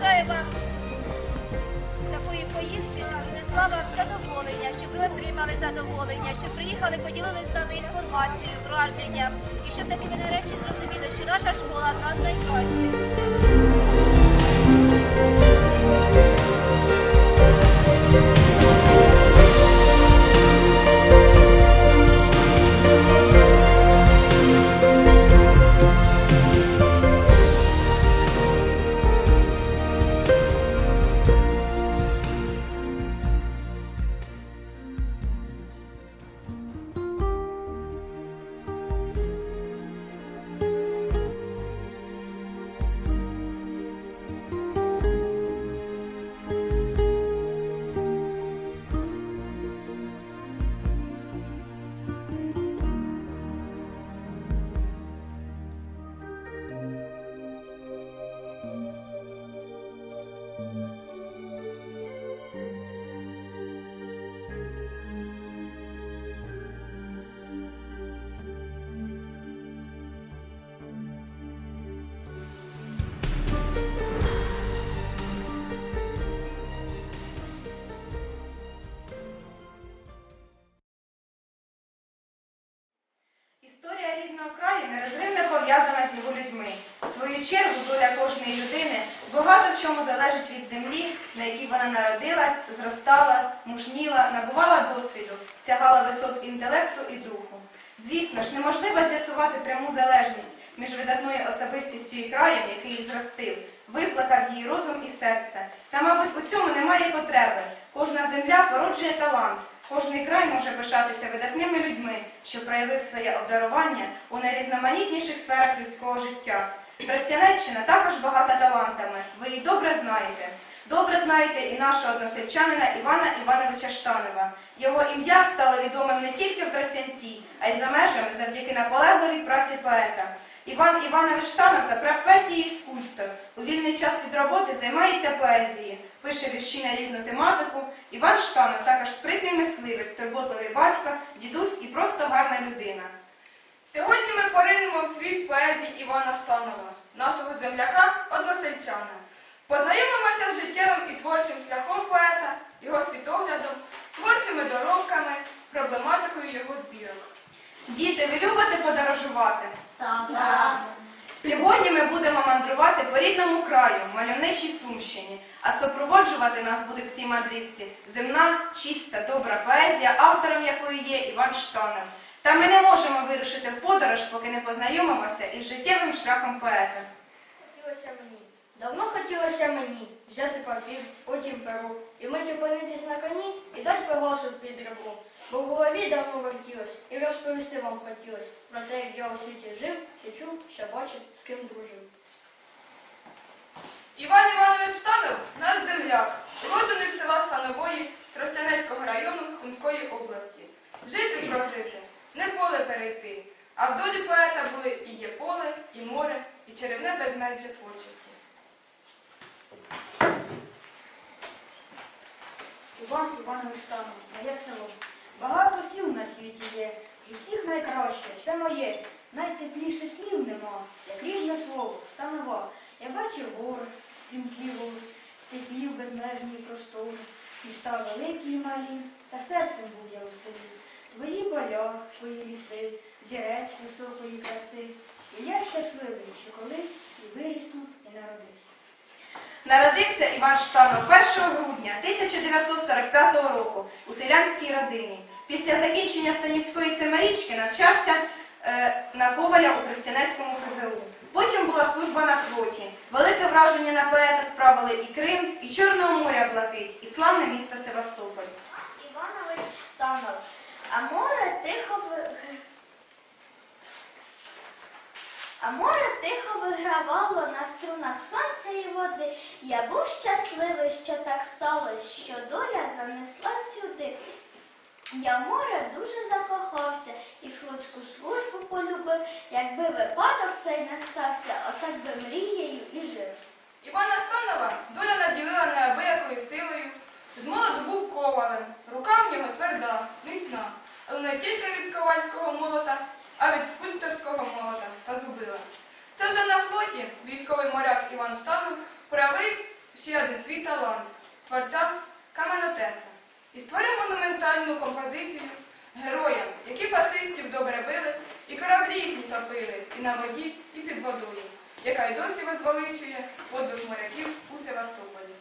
бажаю вам такої поїздки, щоб принесла вам задоволення, щоб ви отримали задоволення, щоб приїхали, поділилися з нами інформацією, враженням, і щоб таки ви нарешті зрозуміли, що наша школа одна з найкращих. Чергу доля кожної людини багато в чому залежить від землі, на якій вона народилась, зростала, мужніла, набувала досвіду, сягала висот інтелекту і духу. Звісно ж, неможливо з'ясувати пряму залежність між видатною особистістю і краєм, який її зростив, виплакав її розум і серце. Та, мабуть, у цьому немає потреби. Кожна земля породжує талант. Кожний край може пишатися видатними людьми, що проявив своє обдарування у найрізноманітніших сферах людського життя. Тростянеччина також багата талантами. Ви її добре знаєте. Добре знаєте і нашого односельчанина Івана Івановича Штанова. Його ім'я стало відомим не тільки в Тростянці, а й за межами завдяки наполегливій праці поета. Іван Іванович Штанов за професією скульптор. У вільний час від роботи займається поезією, пише вірші на різну тематику. Іван Штанов також спритний мисливець, турботливий батько, дідусь і просто гарна людина. Сьогодні ми поринемо в світ поезії Івана Штанова, нашого земляка односельчана. Познайомимося з життєвим і творчим шляхом поета, його світоглядом, творчими доробками, проблематикою його збірок. Діти, ви любите подорожувати? Так. Сьогодні ми будемо мандрувати по рідному краю, мальовничій Сумщині, а супроводжувати нас будуть ці мандрівці земна, чиста, добра поезія, автором якої є Іван Штанов. Та ми не можемо вирушити в подорож, поки не познайомимося із життєвим шляхом поета. Хотілося мені. Давно хотілося мені взяти папір, потім перу, і мить опинитись на коні і дать пегласу під ребру. Бо в голові давно вертілось, і розповісти вам хотілось про те, як я у світі жив, що чув, що бачив, з ким дружив. Іван Іванович Штанов – наш земляк, уроджений з села Станової Тростянецького району Сумської області. Жити прожити, не поле перейти. А в долі поета були і є поле, і море, і чарівне безмежжя творчості. Іван Іванович Штанов, моє село. Багато сіл на світі є, і всіх найкраще, це моє. Найтепліше слів нема, як рідне слово, станова. Я бачив гор, стрімків, степів безмежні простори, міста великі і малі, та серцем був я у селі. Твої поля, твої ліси, зірець високої краси. І я щасливий, що колись і виріс тут, і народився. Народився Іван Штанов 1 грудня 1945 року у селянській родині. Після закінчення Станівської семирічки навчався е, на Коваля у Тростянецькому ФЗУ. Потім була служба на флоті. Велике враження на поета справили і Крим, і Чорного моря блакить, і славне місто Севастополь. Іванович Штанов, а море тихо А море тихо вигравало на струнах сонця і води. Я був щасливий, що так сталося, що доля занесла сюди. Я в море дуже закохався і флотську службу полюбив. Якби випадок цей не стався, отак би мрією і жив. Івана Штанова доля наділила неабиякою силою. З молоду був ковалем, рука в нього тверда, міцна, але не тільки від ковальського молота, а від скульпторського молота та зубила. Це вже на флоті військовий моряк Іван Штанов проявив ще один свій талант творця каменотеса і створив монументальну композицію героям, які фашистів добре били, і кораблі їхні топили і на воді, і під водою, яка й досі возвеличує подвиг моряків у Севастополі.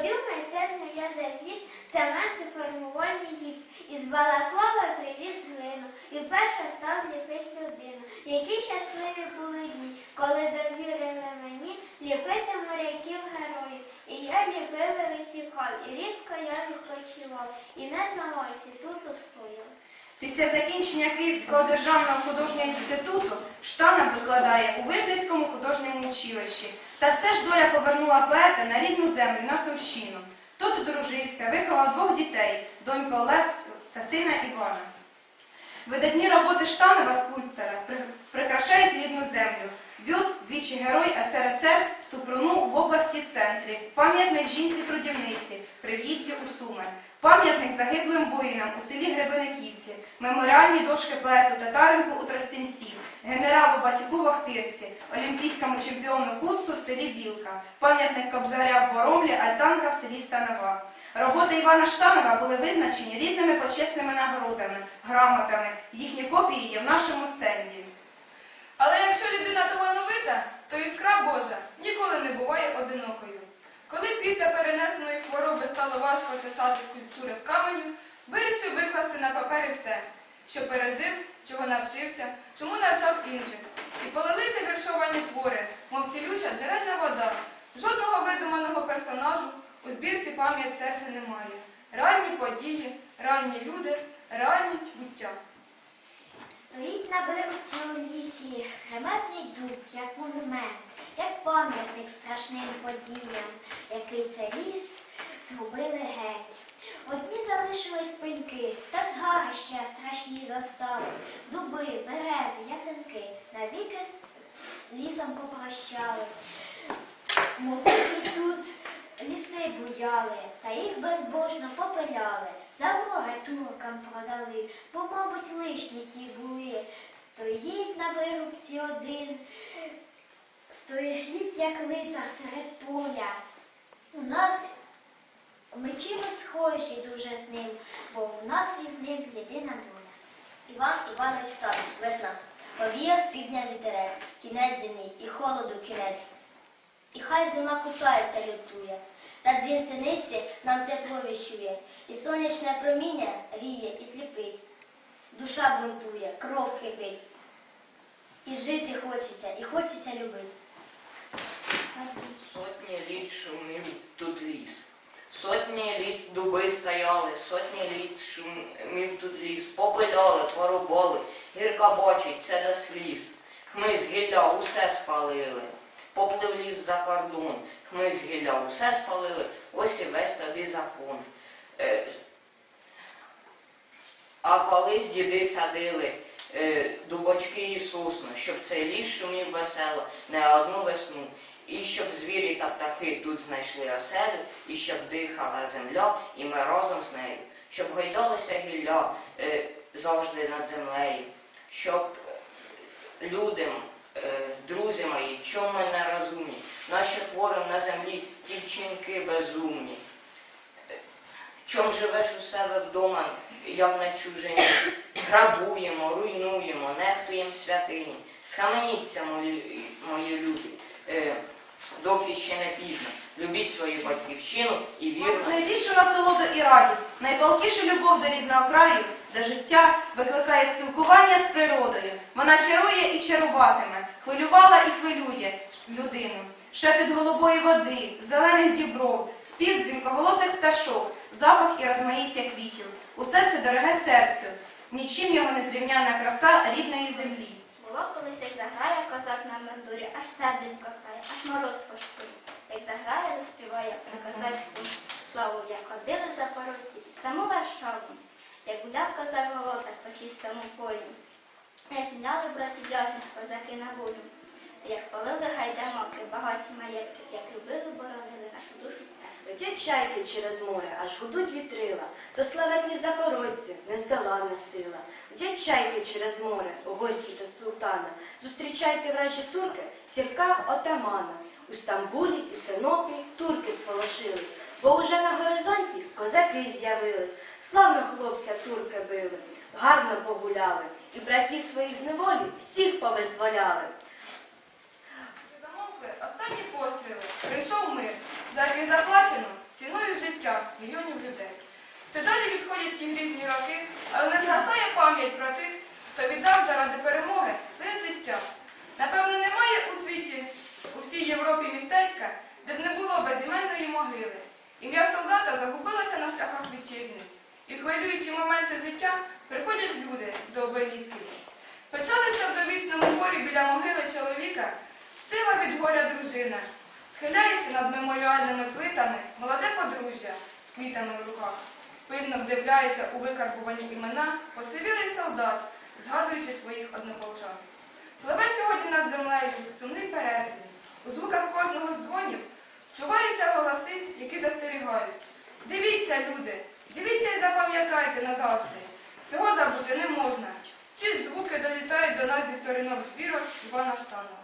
Собі майстерню я завіз, це место формувальний гіпс. Із балаклава привіз глину і перша став ліпить людину. Які щасливі були дні, коли довірили мені ліпити моряків героїв. І я ліпив і висікав, і рідко я відпочивав, і не знавався тут устояв. Після закінчення Київського державного художнього інституту Штанов викладає у Вижницькому художньому училищі. Та все ж доля повернула поета на рідну землю, на Сумщину. Тут одружився, виховав двох дітей, доньку Олесю та сина Івана. Видатні роботи Штанова скульптора прикрашають рідну землю. Бюст двічі герой СРСР Супруну в області центрі, пам'ятник жінці-трудівниці при в'їзді у Суми, пам'ятник загиблим воїнам у селі Гребениківці, меморіальні дошки поету Татаренку у Тростянці, генералу Батюку в Охтирці, олімпійському чемпіону Куцу в селі Білка, пам'ятник Кобзаря Боромлі, Альтанка в селі Станова. Роботи Івана Штанова були визначені різними почесними нагородами, грамотами. Їхні копії є в нашому стенді. Але якщо людина талановита, то іскра Божа ніколи не буває одинокою. Коли після перенесеної хвороби стало важко писати скульптури з каменю, вирішив викласти на папері все, що пережив, чого навчився, чому навчав інших. І полилися віршовані твори, мов цілюща джерельна вода. Жодного видуманого персонажу у збірці пам'ять серця немає. Реальні події, реальні люди, реальність буття. Стоїть на вирубці у лісі, кремезний дуб, як монумент, як пам'ятник страшним подіям, який це ліс згубили геть. Одні залишились пеньки, та згарища страшні зостались, дуби, берези, ясенки, навіки лісом попрощались. Могутні тут ліси буяли, та їх безбожно попиляли, за море туркам продали, бо, мабуть, лишні ті були. Стоїть на вирубці один, стоїть, як лицар серед поля. У нас ми чимось схожі дуже з ним, бо в нас із ним єдина доля. Іван Іванович Стар, весна. Повіяв з півдня вітерець, кінець зимі, і холоду кінець. І хай зима кусається, лютує, та дзвін синиці нам тепло віщує, і сонячне проміння ріє і сліпить. Душа бунтує, кров кипить. І жити хочеться, і хочеться любити. Сотні літ шумів тут ліс. Сотні літ дуби стояли, сотні літ шумів тут ліс. Попиляли, твороболи, гірка бочить, це до сліз. Хмиз гілля усе спалили. Поплив ліс за кордон, хмиз гілля усе спалили, ось і весь тобі закон. Е, а колись діди садили е, дубочки і сосну, щоб цей ліс шумів весело не одну весну. І щоб звірі та птахи тут знайшли оселю, і щоб дихала земля, і ми разом з нею, щоб гойдалося гілля е, завжди над землею, щоб е, людям, е, друзі мої, чому ми не розумні, наші творим на землі ті вчинки безумні. Е, Чом живеш у себе вдома, як на чужині, грабуємо, руйнуємо, нехтуємо святині. Схаменіться, мої, мої люди, е, доки ще не пізно. Любіть свою батьківщину і вірно. Найбільшу насолоду і радість, найпалкішу любов до рідного краю, до життя викликає спілкування з природою. Вона чарує і чаруватиме, хвилювала і хвилює людину. Шепіт голубої води, зелених дібров, спів дзвінкоголосих пташок, запах і розмаїття квітів. Усе це дороге серцю, нічим його не зрівняна краса рідної землі. Було колись, як заграє козак на мандурі, аж грає, аж мороз пошкує. Як заграє, заспіває про козацьку славу, як ходили запорозькі саму Варшаву, як гуляв козак голота по чистому полі, як міняли браті в'язнів козаки на волю, як палили гайдамаки, багаті маєтки, як любили, боронили нашу душу. Летять чайки через море, аж гудуть вітрила, то славетні запорожці, нездоланна сила. Летять чайки через море, у гості до султана. Зустрічайте вражі турки, сірка отамана. У Стамбулі і Синопі турки сполошились, бо уже на горизонті козаки з'явились. Славно хлопця турки били, гарно погуляли, і братів своїх з неволі всіх повизволяли. Замовкли останні постріли. Прийшов мир, за який заплачено ціною життя мільйонів людей. Все далі відходять ті грізні роки, але не згасає пам'ять про тих, хто віддав заради перемоги своє життя. Напевно, немає у світі, у всій Європі містечка, де б не було безіменної могили. Ім'я солдата загубилося на шляхах вітчизни. І хвилюючі моменти життя приходять люди до обелісків. Печалиться в довічному хорі біля могили чоловіка, сива від горя дружина. Схиляється над меморіальними плитами молоде подружжя з квітами в руках. Пильно вдивляється у викарбувані імена посивілий солдат, згадуючи своїх однополчан. Пливе сьогодні над землею сумний перезвін. У звуках кожного з дзвонів чуваються голоси, які застерігають. Дивіться, люди, дивіться і запам'ятайте назавжди. Цього забути не можна. Чи звуки долітають до нас зі сторінок збірок Івана Штанова.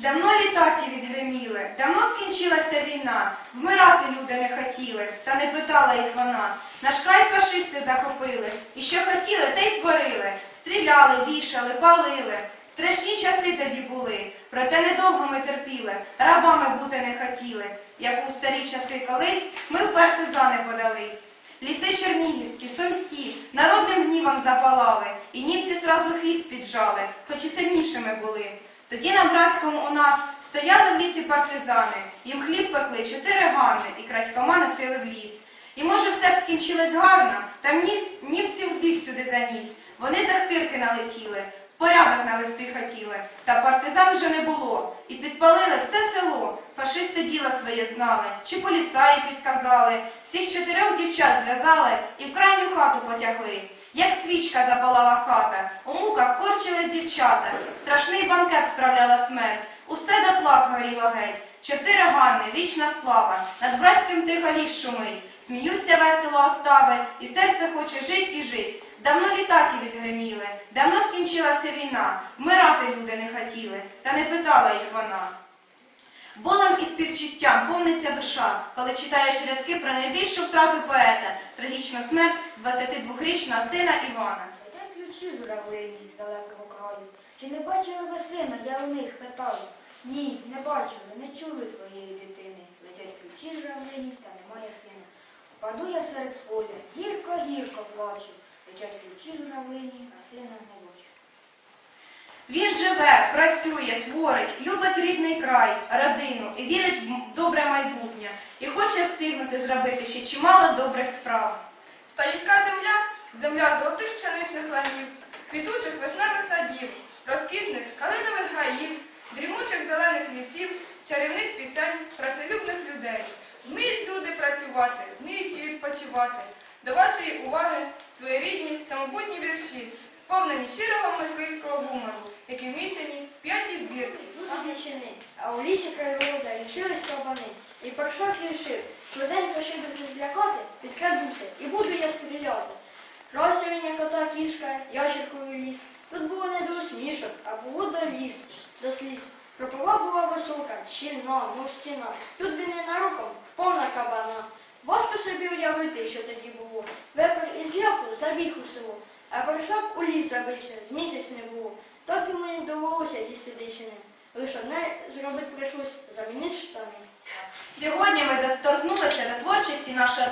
Давно літаті відгриміли, давно скінчилася війна, вмирати люди не хотіли, та не питала їх вона. Наш край фашисти захопили, і що хотіли, те й творили. Стріляли, вішали, палили. Страшні часи тоді були, проте недовго ми терпіли, рабами бути не хотіли. Як у старі часи колись ми в партизани подались. Ліси чернігівські, сумські, народним гнівом запалали, і німці зразу хвіст піджали, хоч і сильнішими були. Тоді на братському у нас стояли в лісі партизани, їм хліб пекли чотири ганни і крадькома носили в ліс. І може все б скінчилось гарно, та ніс, німців ліс сюди заніс. Вони захтирки налетіли, порядок навести хотіли, та партизан вже не було. І підпалили все село. Фашисти діло своє знали, чи поліцаї підказали. Всіх чотирьох дівчат зв'язали і в крайню хату потягли. Як свічка запалала хата, у муках корчились дівчата, страшний банкет справляла смерть, усе дотла згоріло геть. Чотири ганни, вічна слава, над братським тихо ліс шумить, сміються весело октави, і серце хоче жить і жить. Давно літаті відгриміли, давно скінчилася війна, вмирати люди не хотіли, та не питала їх вона. Болем і співчуттям повниться душа, коли читаєш рядки про найбільшу втрату поета, трагічну смерть 22-річного сина Івана. Летять ключі журавлині з далекого краю. Чи не бачили ви сина, я у них питаю. Ні, не бачили, не чули твоєї дитини. Летять ключі журавлині, та немає сина. Паду я серед поля, гірко, гірко плачу. Летять ключі журавлині, а сина не бачу. Він живе, працює, творить, край, родину і вірить в добре майбутнє. І хоче встигнути зробити ще чимало добрих справ. Стаївська земля земля золотих пшеничних ланів, квітучих вишневих садів, розкішних калинових гаїв, дрімучих зелених лісів, чарівних пісень, працелюбних людей. Вміють люди працювати, вміють і відпочивати. До вашої уваги своєрідні самобутні вірші, сповнені щирого мисливського гумору, які вміщені в п'ятій збірці. А у лісі край рода лишились кабани. І паршак рішив, швиденько, не злякати, підкрадуся, і буду я стріляти. Грався він, як ота кішка, ящеркою ліс. Тут було не до усмішок, а було до ліс, до сліз. Кропова була висока, щільна, мов стіна. Тут він і наруком, впав на кабана. Важко собі уявити, що тоді було. Вепер із ляху забіг у село, а паршак у ліс забився, з місяць не було. Так йому не довелося зі дичини. Лише одне зробити прийшлось замінити штани. Сьогодні ми доторкнулися до творчості нашого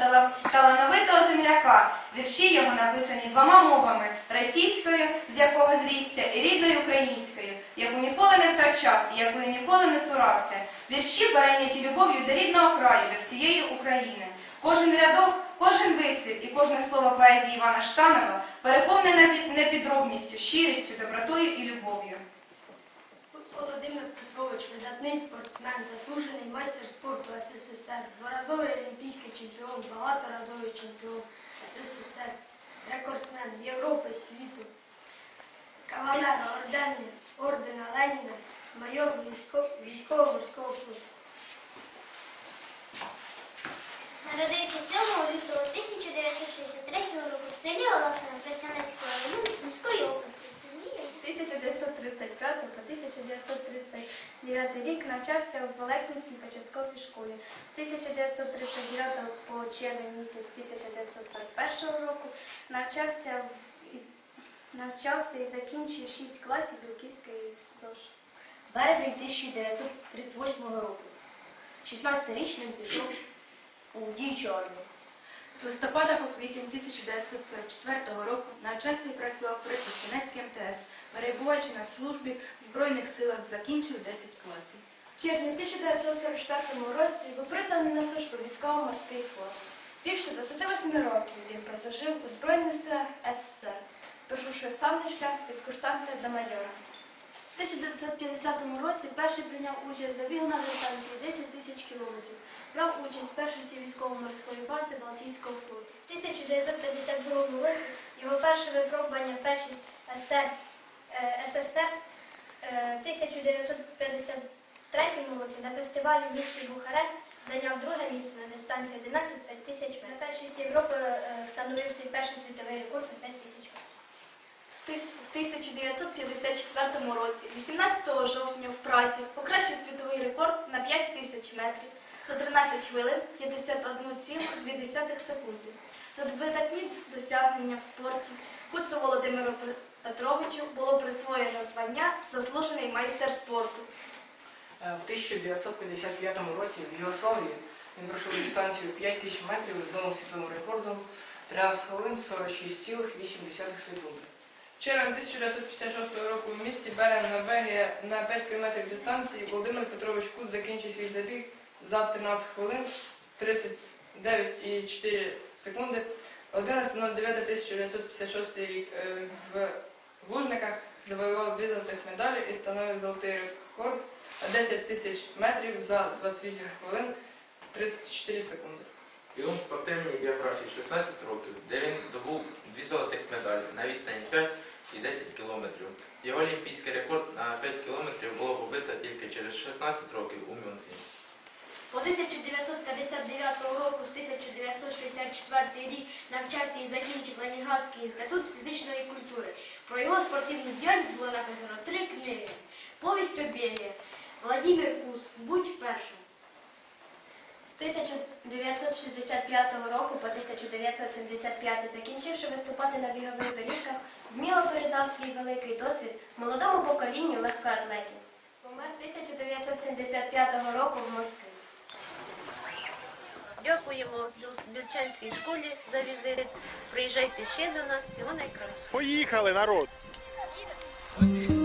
талановитого земляка. Вірші його написані двома мовами російською, з якого зрісся, і рідною українською, яку ніколи не втрачав і якою ніколи не цурався. Вірші перейняті любов'ю до рідного краю, до всієї України. Кожен рядок, кожен вислів і кожне слово поезії Івана Штанова переповнене непідробністю, щирістю, добротою і любов'ю. Володимир Петрович, видатний спортсмен, заслужений майстер спорту СССР, дворазовий олімпійський чемпіон, багаторазовий чемпіон СССР, рекордсмен Європи, світу, кавалер ордена, ордена Леніна, майор військо- військово-морського флоту. Народився 7 лютого 1963 року в селі Олексина Пресянецького району Сумської області. В селі 1935 по 1939 рік навчався в Олексинській початковій школі. З 1939 по червень місяць 1941 року навчався, в, навчався і закінчив 6 класів Білківської ЗОЖ. Березень 1938 року. 16-річним пішов у діючу армію. З листопада по квітень 1944 року навчався і працював при Тростянецькій МТС, перебуваючи на службі в Збройних силах, закінчив 10 класів. В червні 1944 році був призваний на службу військово-морський флот. Більше 28 років він прослужив у Збройних силах СССР, пройшовши самий шлях від курсанта до майора. В 1950 році перший прийняв участь за бігу на дистанції 10 тисяч кілометрів. Брав участь в першості військово-морської бази Балтійського флоту. В 1952 році його перше випробування першість СССР, е, СССР е, в 1953 році на фестивалі в місті Бухарест зайняв друге місце на дистанції 11 тисяч метрів. На першість Європи е, встановив свій перший світовий рекорд на 5 тисяч метрів. В 1954 році, 18 жовтня в Празі, покращив світовий рекорд на 5 тисяч метрів за 13 хвилин 51,2 секунди. За видатні досягнення в спорті Куцу Володимиру Петровичу було присвоєно звання Заслужений майстер спорту. Е, В 1955 році в Югославії він пройшов дистанцію 5 тисяч метрів з новим світовим рекордом 13 хвилин 46,8 секунди. Червень 1956 року в місті Берен, Норвегія, на 5 км дистанції Володимир Петрович Кут закінчив свій забіг за 13 хвилин 39,4 секунди. 11.09.1956 рік е, в Лужниках завоював дві золотих медалі і становив золотий рекорд 10 тисяч метрів за 28 хвилин 34 секунди. Його спортивній біографії 16 років, де він здобув дві золотих медалі на відстані 5 і 10 кілометрів. Його олімпійський рекорд на 5 кілометрів було побито тільки через 16 років у Мюнхені. По 1959 року з 1964 рік навчався і закінчив Ленінградський інститут фізичної культури. Про його спортивну діяльність було написано три книги. Повість Обєє, Владимир Кус, Будь першим. З 1965 року по 1975, закінчивши виступати на бігових доріжках, вміло передав свій великий досвід молодому поколінню легкоатлетів. Помер 1975 року в Москві. Дякуємо Білчанській школі за візит. Приїжджайте ще до нас. Всього найкращого. Поїхали, народ! Поїхали.